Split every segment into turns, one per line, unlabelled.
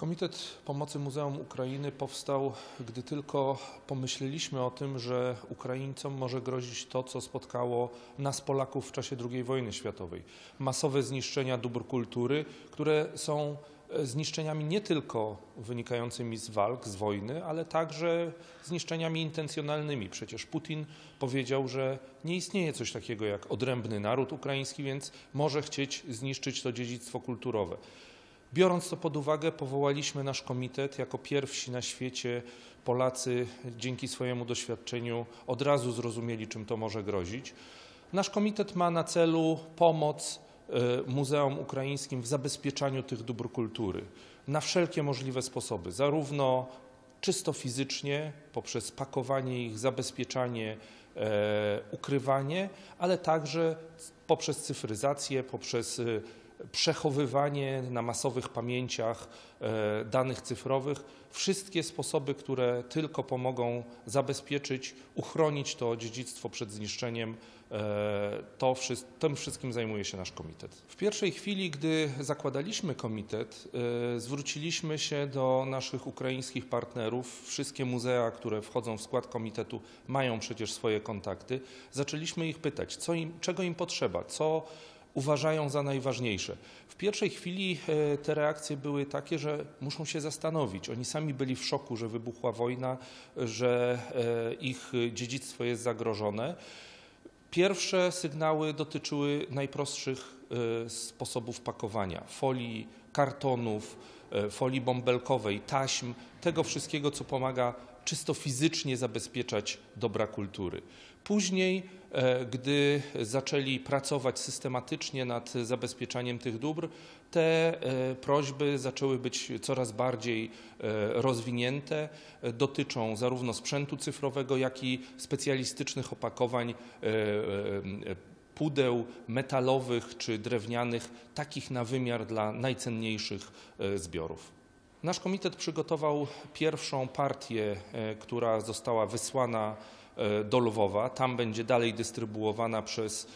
Komitet Pomocy Muzeum Ukrainy powstał, gdy tylko pomyśleliśmy o tym, że Ukraińcom może grozić to, co spotkało nas, Polaków, w czasie II wojny światowej. Masowe zniszczenia dóbr kultury, które są e, zniszczeniami nie tylko wynikającymi z walk, z wojny, ale także zniszczeniami intencjonalnymi. Przecież Putin powiedział, że nie istnieje coś takiego jak odrębny naród ukraiński, więc może chcieć zniszczyć to dziedzictwo kulturowe. Biorąc to pod uwagę, powołaliśmy nasz komitet jako pierwsi na świecie. Polacy dzięki swojemu doświadczeniu od razu zrozumieli, czym to może grozić. Nasz komitet ma na celu pomoc e, muzeum ukraińskim w zabezpieczaniu tych dóbr kultury na wszelkie możliwe sposoby, zarówno czysto fizycznie, poprzez pakowanie ich, zabezpieczanie, e, ukrywanie, ale także poprzez cyfryzację, poprzez e, przechowywanie na masowych pamięciach e, danych cyfrowych, wszystkie sposoby, które tylko pomogą zabezpieczyć, uchronić to dziedzictwo przed zniszczeniem, e, to tym wszystkim zajmuje się nasz komitet. W pierwszej chwili, gdy zakładaliśmy komitet, e, zwróciliśmy się do naszych ukraińskich partnerów. Wszystkie muzea, które wchodzą w skład komitetu, mają przecież swoje kontakty. Zaczęliśmy ich pytać, co im, czego im potrzeba, co uważają za najważniejsze. W pierwszej chwili e, te reakcje były takie, że muszą się zastanowić. Oni sami byli w szoku, że wybuchła wojna, że e, ich dziedzictwo jest zagrożone. Pierwsze sygnały dotyczyły najprostszych sposobów pakowania folii, kartonów, e, folii bąbelkowej, taśm, tego wszystkiego, co pomaga czysto fizycznie zabezpieczać dobra kultury. Później, e, gdy zaczęli pracować systematycznie nad zabezpieczaniem tych dóbr, te prośby zaczęły być coraz bardziej rozwinięte. Dotyczą zarówno sprzętu cyfrowego, jak i specjalistycznych opakowań pudeł metalowych czy drewnianych, takich na wymiar dla najcenniejszych e, zbiorów. Nasz komitet przygotował pierwszą partię, e, która została wysłana e, do Lwowa. Tam będzie dalej dystrybuowana przez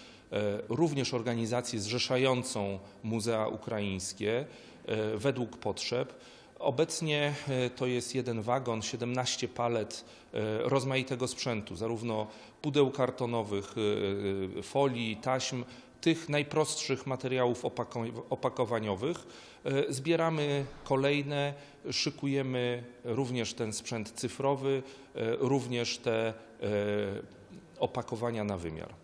również organizację zrzeszającą muzea ukraińskie według potrzeb. Obecnie e, to jest jeden wagon, 17 palet e, rozmaitego sprzętu, zarówno pudeł kartonowych, e, folii, taśm, tych najprostszych materiałów opako- opakowaniowych. Zbieramy kolejne, szykujemy również ten sprzęt cyfrowy, również te opakowania na wymiar.